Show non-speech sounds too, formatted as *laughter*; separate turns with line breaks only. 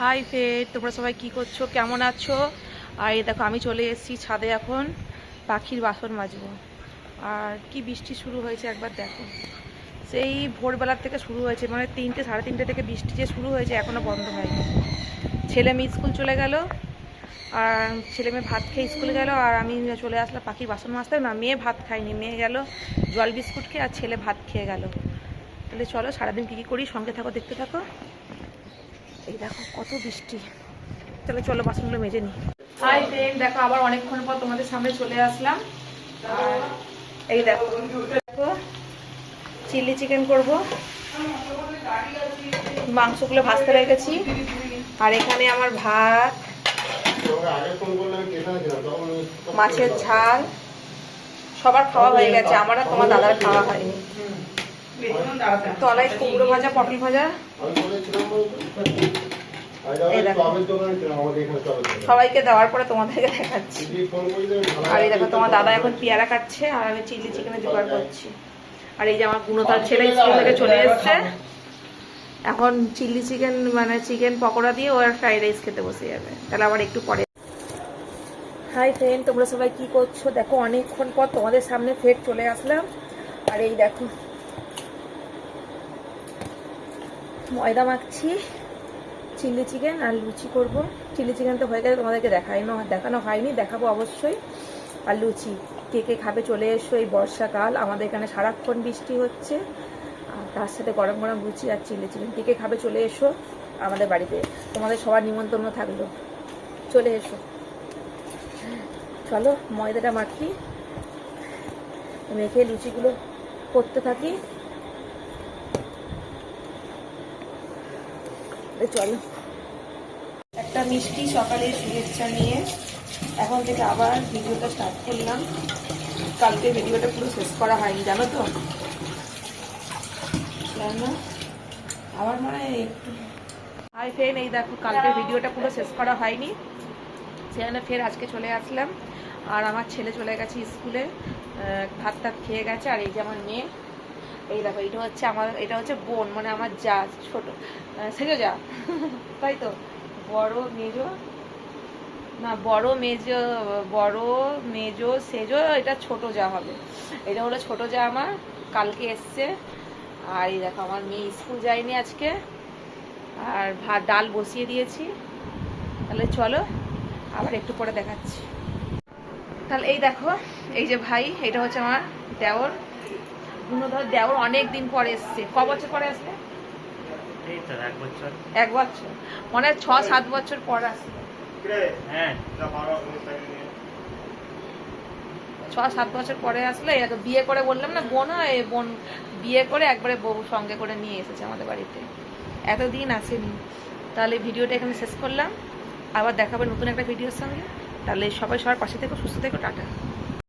High ফের তোমরা সবাই কি করছ? কেমন আছো? আর এই দেখো, আমি চলে এসেছি ছাদে এখন, পাখির বাসন মাজবো। আর কি বৃষ্টি শুরু হয়েছে একবার দেখো। সেই ভোরবেলার থেকে শুরু হয়েছে মানে তিনটে, সাড়ে তিনটে থেকে বৃষ্টি যে শুরু হয়েছে এখনও বন্ধ হয়নি। ছেলে মেয়ে স্কুল চলে গেল, আর ছেলে মেয়ে ভাত খেয়ে স্কুলে গেল, আর আমি চলে আসলাম পাখির বাসন মাজতে। না, মেয়ে ভাত খায়নি, মেয়ে গেল জল বিস্কুট খেয়ে, আর ছেলে ভাত খেয়ে গেল। তাহলে চলো, সারাদিন কী কী করি, সঙ্গে থাকো, দেখতে থাকো। এই দেখো কত বৃষ্টি। চলো চলো বাসনগুলো মেজে নিই হাই ফ্রেন্ড দেখো আবার অনেকক্ষণ পর তোমাদের সামনে চলে আসলাম। আর এই দেখো দেখো চিলি চিকেন করব। মাংসগুলো ভাজতে রেখেছি। আর এখানে আমার ভাত মাছের ঝাল সবার খাওয়া হয়ে গেছে। আমার আর তোমার দাদার খাওয়া হয়নি। তলায় কুমড়ো ভাজা, পটল ভাজা। সবাইকে দেওয়ার পরে তোমাদেরকে দেখাচ্ছি। আর এই দেখো, তোমার দাদা এখন পেয়ারা কাটছে আর আমি চিলি চিকেনের জোগাড় করছি। আর এই যে আমার গুণতার ছেলে স্কুল থেকে চলে এসছে। এখন চিলি চিকেন মানে চিকেন পকোড়া দিয়ে ও আর ফ্রাইড রাইস খেতে বসে যাবে। তাহলে আবার একটু পরে। হাই ফ্রেন্ড, তোমরা সবাই কি করছ? দেখো, অনেকক্ষণ পর তোমাদের সামনে ফের চলে আসলাম। আর এই দেখো ময়দা মাখছি, চিলি চিকেন আর লুচি করব। চিলি চিকেন তো হয়ে গেলে তোমাদেরকে দেখাইনো দেখানো হয়নি, দেখাবো অবশ্যই। আর লুচি, কে কে খাবে চলে এসো এই বর্ষাকাল, আমাদের এখানে সারাক্ষণ বৃষ্টি হচ্ছে। আর তার সাথে গরম গরম লুচি আর চিলি চিকেন, কে কে খাবে চলে এসো আমাদের বাড়িতে। তোমাদের সবার নিমন্ত্রণ থাকল। চলে এসো। চলো ময়দাটা মাখি। মেখে লুচিগুলো করতে থাকি। চলো। একটা মিষ্টি সকালে শুভেচ্ছা নিয়ে এখন থেকে আবার ভিডিওটা স্টার্ট করলাম। কালকে ভিডিওটা পুরো শেষ করা হয়নি, জানো তো? আবার মানে একটু হাই ফ্রেন্ড এই দেখো কালকে ভিডিওটা পুরো শেষ করা হয়নি। সেখানে ফের আজকে চলে আসলাম। আর আমার ছেলে চলে গেছে স্কুলে। ভাত টাত খেয়ে গেছে, আর এই যে আমার মেয়ে। এই দেখো, এটা হচ্ছে আমার এটা হচ্ছে বোন মানে আমার যা, ছোট। সেজো যা। *laughs* তাই তো? বড় মেজো, না, বড় মেজো বড় মেজো, সেজো, এটা ছোট যা হবে। এটা হলো ছোট যা আমার, কালকে এসছে। আর এই দেখো, আমার মেয়ে স্কুল যায়নি আজকে। আর ভাত, ডাল বসিয়ে দিয়েছি। তাহলে চলো, আবার একটু পরে দেখাচ্ছি। তাহলে এই দেখো, এই যে ভাই, এটা হচ্ছে আমার দেওর। গুণধর দেওর অনেক দিন পরে এসছে। ক বছর পরে আসবে?
এক বছর।
এক বছর। মনে হয় ছ সাত বছর পর আসবে।
হ্যাঁ।
ছ সাত বছর পরে আসলে বিয়ে করে বললাম না বোন হয় বোন বিয়ে করে একবারে বউ সঙ্গে করে নিয়ে এসেছে আমাদের বাড়িতে। এতদিন আসেনি। তাহলে ভিডিওটা এখানে শেষ করলাম। আবার দেখাবে নতুন একটা ভিডিওর সঙ্গে। তাহলে সবাই সবার পাশে থেকো সুস্থ থেকো টাটা।